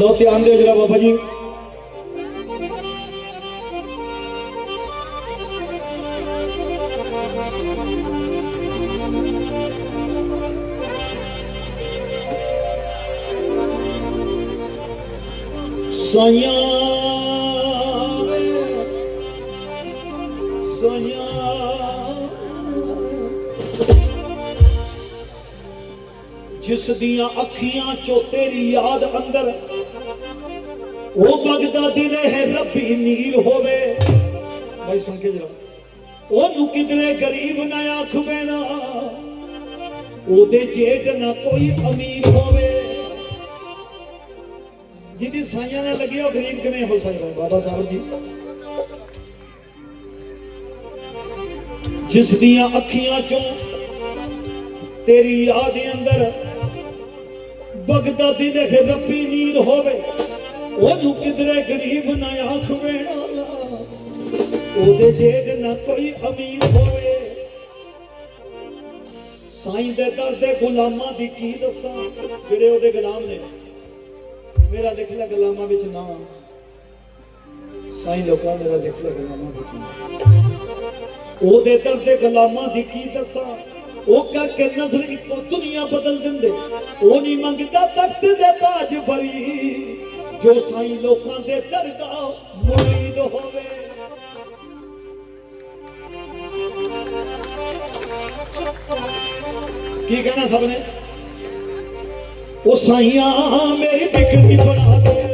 ਲੋ ਧਿਆਨ ਦਿਓ ਜਰਾ ਬਾਬਾ ਜੀ। ਸਾਈਆਂ ਵੇ। ਜਿਸ ਦੀਆਂ ਅੱਖੀਆਂ ਚੋਂ ਤੇਰੀ ਯਾਦ ਅੰਦਰ ਉਹ ਬਗਦਾਦੀ ਰਹੇ ਰੱਬੀ ਨੀਰ ਹੋਵੇ। ਭਾਈ ਸੁਣ ਕੇ ਜਰਾ। ਉਹਨੂੰ ਕਿਧਰੇ ਗਰੀਬ ਨਾ ਆਖ ਬੈਣਾ ਉਹਦੇ ਜੇਠ ਨਾ ਕੋਈ ਅਮੀਰ ਹੋਵੇ। ਜਿਹਦੀ ਸਾਈਆਂ ਨਾਲ ਲੱਗੀ ਉਹ ਗਰੀਬ ਕਿਵੇਂ ਹੋ ਸਕਦਾ? ਬਾਬਾ ਸਾਹਿਬ ਜੀ। ਜਿਸ ਦੀਆਂ ਅੱਖੀਆਂ ਚੋਂ ਤੇਰੀ ਯਾਦ ਦੇ ਅੰਦਰ ਬਗਦਾਦੀ ਦੇ ਰੱਬੀ ਨੀਰ ਹੋਵੇ। ਉਹਨੂੰ ਕਿਧਰੇ ਗਰੀਬ ਨਾ ਆਖ ਵੇਣਾ ਉਹਦੇ ਜੇਡ ਨਾ ਕੋਈ ਅਮੀਰ ਹੋਵੇ। ਸਾਈਂ ਦੇ ਦਰ ਦੇ ਗੁਲਾਮਾਂ ਦੀ ਕੀ ਦੱਸਾਂ? ਜਿਹੜੇ ਉਹਦੇ ਗੁਲਾਮ ਨੇ। ਮੇਰਾ ਲਿਖ ਲੈ ਗੁਲਾਮਾਂ ਵਿੱਚ ਨਾ। ਸਾਈਂ ਲੋਕਾਂ ਮੇਰਾ ਲਿਖ ਲੈ ਗੁਲਾਮਾਂ ਵਿੱਚ ਨਾ। ਉਹਦੇ ਦਰ ਦੇ ਗੁਲਾਮਾਂ ਦੀ ਕੀ ਦੱਸਾਂ? ਉਹ ਕਰਕੇ ਨਜ਼ਰ ਇੱਕੋ ਦੁਨੀਆ ਬਦਲ ਦਿੰਦੇ। ਉਹ ਨਹੀਂ ਮੰਗਦਾ ਤਖਤ ਦੇ ਤਾਜ ਭਰੀ। ਜੋ ਸਾਈ ਲੋਕਾਂ ਦੇ ਦਰ ਮੁਰੀਦ ਹੋਵੇ। ਕੀ ਕਹਿਣਾ ਸਭ ਨੇ? ਉਹ ਸਾਈਆਂ ਮੇਰੀ ਬਿਕੜੀ ਬਣਾ ਦੇ।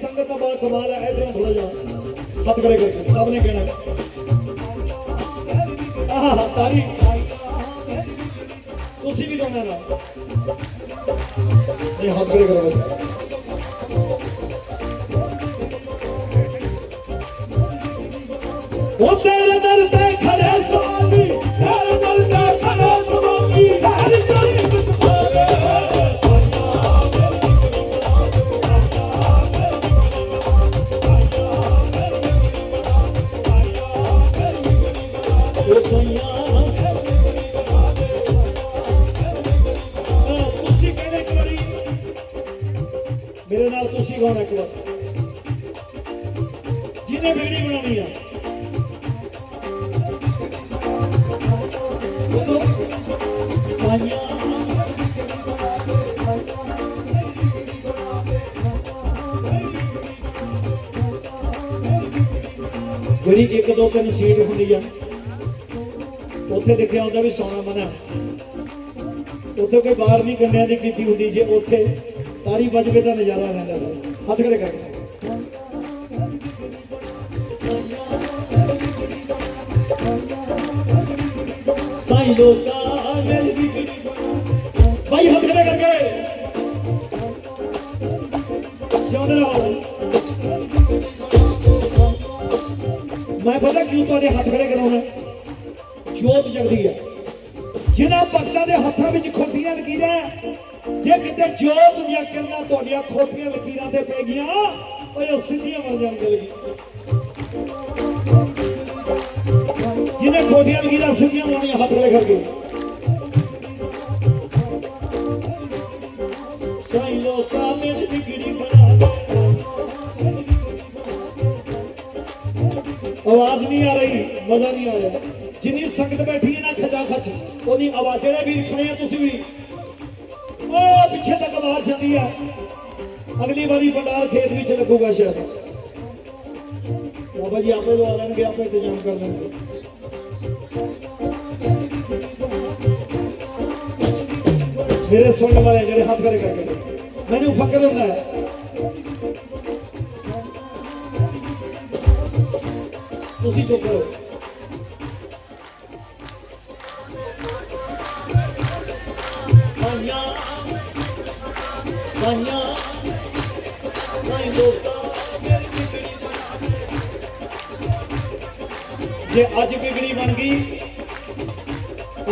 ਸੰਗਤ ਦਾ ਬੜਾ ਕਮਾਲ ਹੈ। ਇਧਰੋਂ ਥੋੜਾ ਜਿਹਾ ਹੱਥ ਖੜੇ ਕਰਕੇ। ਸਭ ਨੇ ਕਹਿਣਾ ਉਹ ਜਿਹੜੀ ਇੱਕ ਦੋ ਤਿੰਨ ਸੀਟ ਹੁੰਦੀ ਆ। ਉੱਥੇ ਲਿਖਿਆ ਹੁੰਦਾ ਵੀ ਸੋਨਾ ਮਨਾ। ਉੱਥੇ ਕੋਈ ਬਾਹਰ ਨਹੀਂ ਕੰਨਿਆਂ ਦੀ ਕੀਤੀ ਹੁੰਦੀ ਜੇ ਉੱਥੇ। ਤਾੜੀ ਵੱਜਵੇ ਤਾਂ ਨਜ਼ਾਰਾ ਲੈਂਦਾ ਹੱਥ ਖੜੇ ਕਰਕੇ। ਸਾਈ ਲੋਕਾ ਤੁਹਾਡੇ ਹੱਥ ਖੜੇ ਕਰਾਉਣਾ ਜੋਤ ਜਗਦੀ ਹੈ। ਜਿਨ੍ਹਾਂ ਭਗਤਾਂ ਦੇ ਹੱਥਾਂ ਵਿੱਚ ਖੋਟੀਆਂ ਲਕੀਰਾਂ, ਜੇ ਕਿਤੇ ਜੋਤ ਦੀਆਂ ਕਿਰਨਾਂ ਤੁਹਾਡੀਆਂ ਖੋਟੀਆਂ ਲਕੀਰਾਂ ਤੇ ਪੈ ਗਈਆਂ, ਓਏ ਉਹ ਸਿੱਧੀਆਂ ਬਣ ਜਾਣਗੇ ਆਵਾਜ਼ ਨਹੀਂ ਆ ਰਹੀ, ਮਜ਼ਾ ਨਹੀਂ ਆ ਰਿਹਾ ਜਿੰਨੀ ਸੰਗਤ ਬੈਠੀ ਹੈ ਨਾ ਖਚਾ ਖਚ ਉਹਦੀ ਆਵਾਜ਼ ਜਿਹੜੇ ਵੀ ਖੜੇ ਆ, ਤੁਸੀਂ ਵੀ। ਉਹ ਪਿੱਛੇ ਤੱਕ ਆਵਾਜ਼ ਜਾਂਦੀ ਆ। ਅਗਲੀ ਵਾਰੀ ਪੰਡਾਲ ਖੇਤ ਵਿੱਚ ਲੱਗੂਗਾ ਸ਼ਾਇਦ। ਬਾਬਾ ਜੀ ਆਪੇ ਲਵਾ ਲੈਣਗੇ, ਆਪੇ ਇੰਤਜ਼ਾਮ ਕਰ ਲੈਣਗੇ। ਮੇਰੇ ਸੁਣਨ ਵਾਲੇ ਜਿਹੜੇ ਹੱਥ ਖੜੇ ਕਰਕੇ। ਮੈਨੂੰ ਫਕਰ ਹੁੰਦਾ ਹੈ। ਤੁਸੀਂ ਚੁੱਕ ਰਹੋ। ਸਾਈਆਂ ਸਾਈਆਂ, ਸਾਈਂ ਅੱਜ ਬਿਗੜੀ ਬਣ ਗਈ,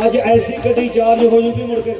ਅੱਜ ਐਸੀ ਗੱਡੀ ਚਾਰਜ ਹੋ ਜੂਗੀ ਮੁੜ ਕੇ।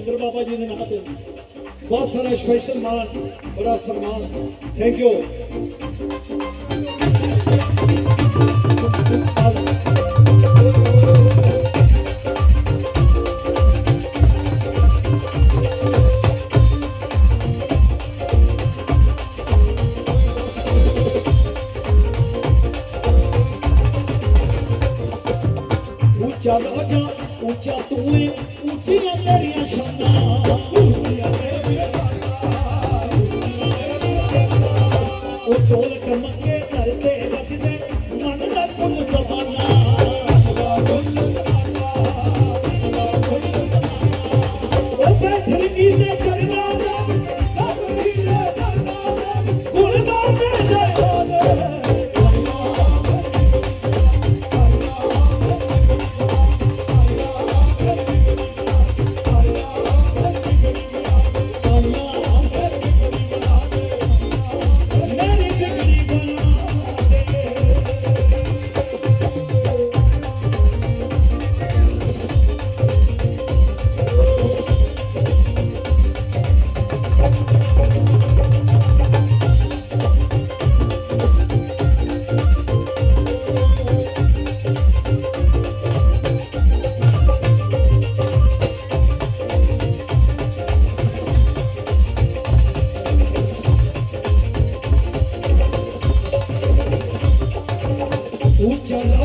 ਲੰਗਰ ਬਾਬਾ ਜੀ ਦੇ ਨਾਂ ਤੇ। ਬਹੁਤ ਸਾਰਾ ਸਪੈਸ਼ਲ ਮਾਨ ਬੜਾ ਸਨਮਾਨ। ਥੈਂਕ ਯੂ चलो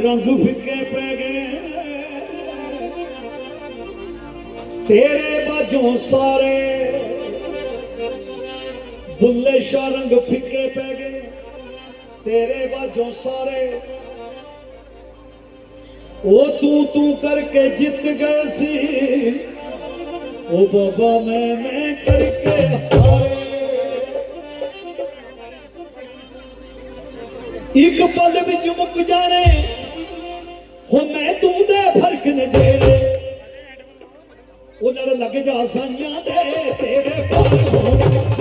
ਰੰਗ ਫਿੱਕੇ ਪੈ ਗਏ। ਤੇਰੇ ਬਾਝੋਂ ਸਾਰੇ ਬੁੱਲੇ ਸ਼ਾ ਰੰਗ ਫਿੱਕੇ ਪੈ ਗਏ। ਤੇਰੇ ਬਾਝੋਂ ਸਾਰੇ ਉਹ ਤੂੰ ਤੂੰ ਕਰਕੇ ਜਿੱਤ ਗਏ ਸੀ। ਉਹ ਬਾਬਾ ਮੈਂ ਮੈਂ ਕਰਕੇ ਹਾਰੇ। ਇੱਕ ਪਲ ਵਿੱਚ ਮੁੱਕ ਜਾਣੇ। ਹੋ ਮੈਂ ਤੂੰ ਦੇ ਫ਼ਰਕ ਨੇ ਜਿਹੜੇ ਉਹ ਨਾਲ ਲੱਗ ਜਾ ਸਾਈਆਂ ਦੇ ਤੇਰੇ ਪਾਰ ਹੋਣਗੇ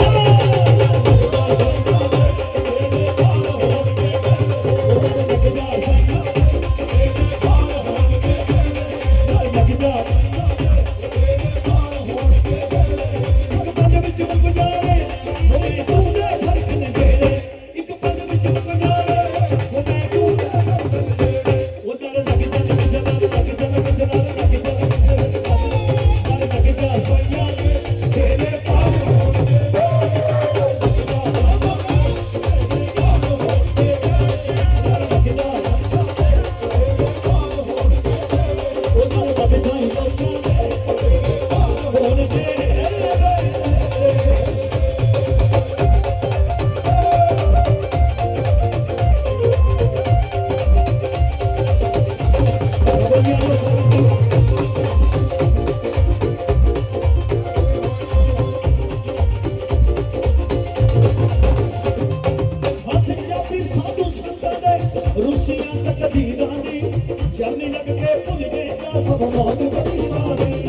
Oh,